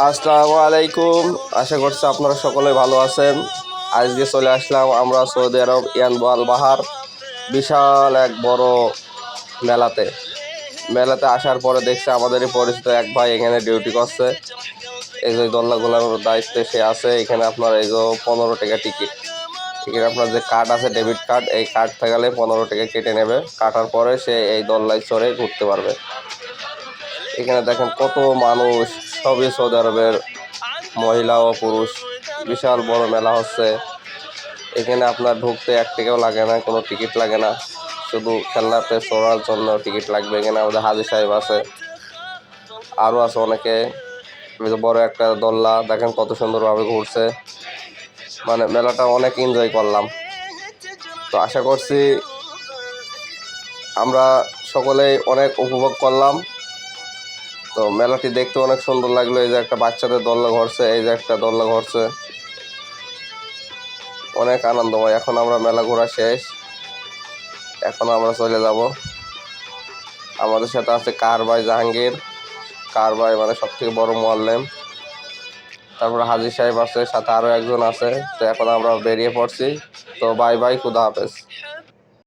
আসসালামু আলাইকুম। আশা করছি আপনারা সকলে ভালো আছেন। আজকে চলে আসলাম আমরা সৌদি আরব ইয়ানবাল বাহার, বিশাল এক বড় মেলাতে। মেলাতে আসার পরে দেখছে আমাদেরই পরিচিত এক ভাই এখানে ডিউটি করছে। এই যে দোল্লাগুলোর দায়িত্বে সে আছে, এখানে আপনার এই যে পনেরো টাকা টিকিট এখানে আপনার যে কার্ড আছে ডেবিট কার্ড এই কার্ড থাকলে পনেরো টাকা কেটে নেবে। কাটার পরে সে এই দোল্লায় চড়ে ঘুরতে পারবে। এখানে দেখেন কত মানুষ সবই সৌদি আরবের মহিলা ও পুরুষ। বিশাল বড় মেলা হচ্ছে। এখানে আপনার ঢুকতে এক টাকাও লাগে না, কোনো টিকিট লাগে না। শুধু খেলনাতে চড়ার জন্য টিকিট লাগবে। এখানে আমাদের হাজি সাহেব আছে। আরও আছে অনেকে। বড় একটা দোল্লা দেখেন কত সুন্দরভাবে ঘুরছে। মানে মেলাটা অনেক এনজয় করলাম। তো আশা করছি আমরা সকলেই অনেক উপভোগ করলাম। তো মেলাটি দেখতে অনেক সুন্দর লাগল। এই যে একটা বাচ্চাদের দোল্লা ঘরছে, এই যে একটা দোল্লা ঘরছে। অনেক আনন্দময়। এখন আমরা মেলা ঘোরা শেষ। এখন আমরা চলে যাব। আমাদের সাথে আছে কারবাই জাহাঙ্গীর। কারবাই মানে সব থেকে বড় মোয়াল্লেম। তারপরে হাজি সাহেব আছে, সাথে আরও একজন আছে। তো এখন আমরা বেরিয়ে পড়ছি। তো বাই বাই খুদা হাফেজ।